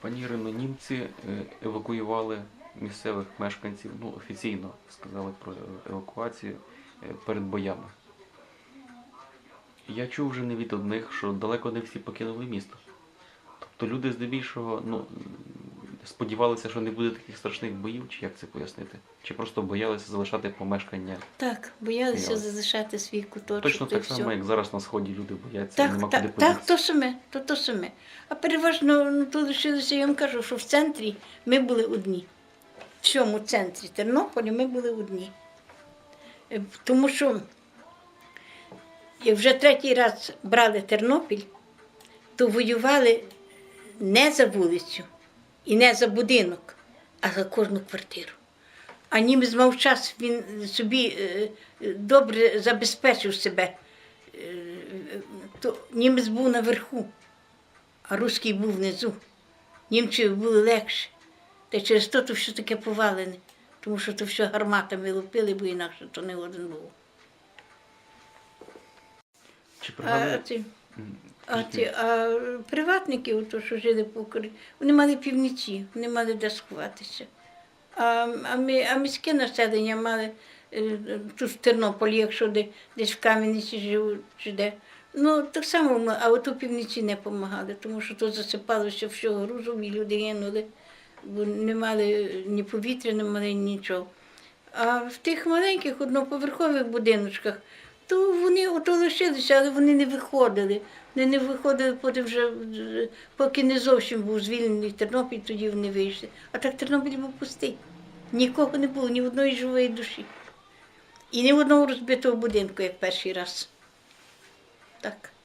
Пані Ірино, німці е, евакуювали місцевих мешканців, ну офіційно сказали про евакуацію е, перед боями. Я чув вже не від одних, що далеко не всі покинули місто. Тобто люди здебільшого ну, сподівалися, що не буде таких страшних боїв, чи як це пояснити? Чи просто боялися залишати помешкання? Так, боялися Боялися. залишати свій куточок. Точно й так само, всьо. як зараз на сході люди бояться, Так, нема куди так, подітися. так, то саме, то, то саме. А переважно ну, то лишилося, я вам кажу, що в центрі ми були одні. В всьому центрі Тернополя ми були одні. Е, Тому що як вже третій раз брали Тернопіль, то воювали не за вулицю і не за будинок, а за кожну квартиру. А німець мав час, він собі е, добре забезпечив себе. Е, То німець був наверху, а руський був внизу. Німців було легше. Та через то то все таке повалене, тому що то все гарматами лупили, бо інакше то не один був. Чи А, пригадуєте? А, ці, а приватники, ото, що жили по Україні, вони мали півниці, вони мали де сховатися. А, а, ми, а міське населення мали е, тут в Тернополі, якщо де, десь в Кам'яниці живуть чи де. Ну, так само, ми- а от у півниці не допомагали, тому що тут засипалося всього грузом і люди гинули, бо не мали ні повітря, не мали нічого. А в тих маленьких одноповерхових будиночках, то вони ото лишилися, але вони не виходили. Вони не виходили потім вже, поки не зовсім був звільнений Тернопіль, тоді вони вийшли. А так Тернопіль був пустий. Нікого не було, ні одної живої душі. І ні одного розбитого будинку, як перший раз. Так.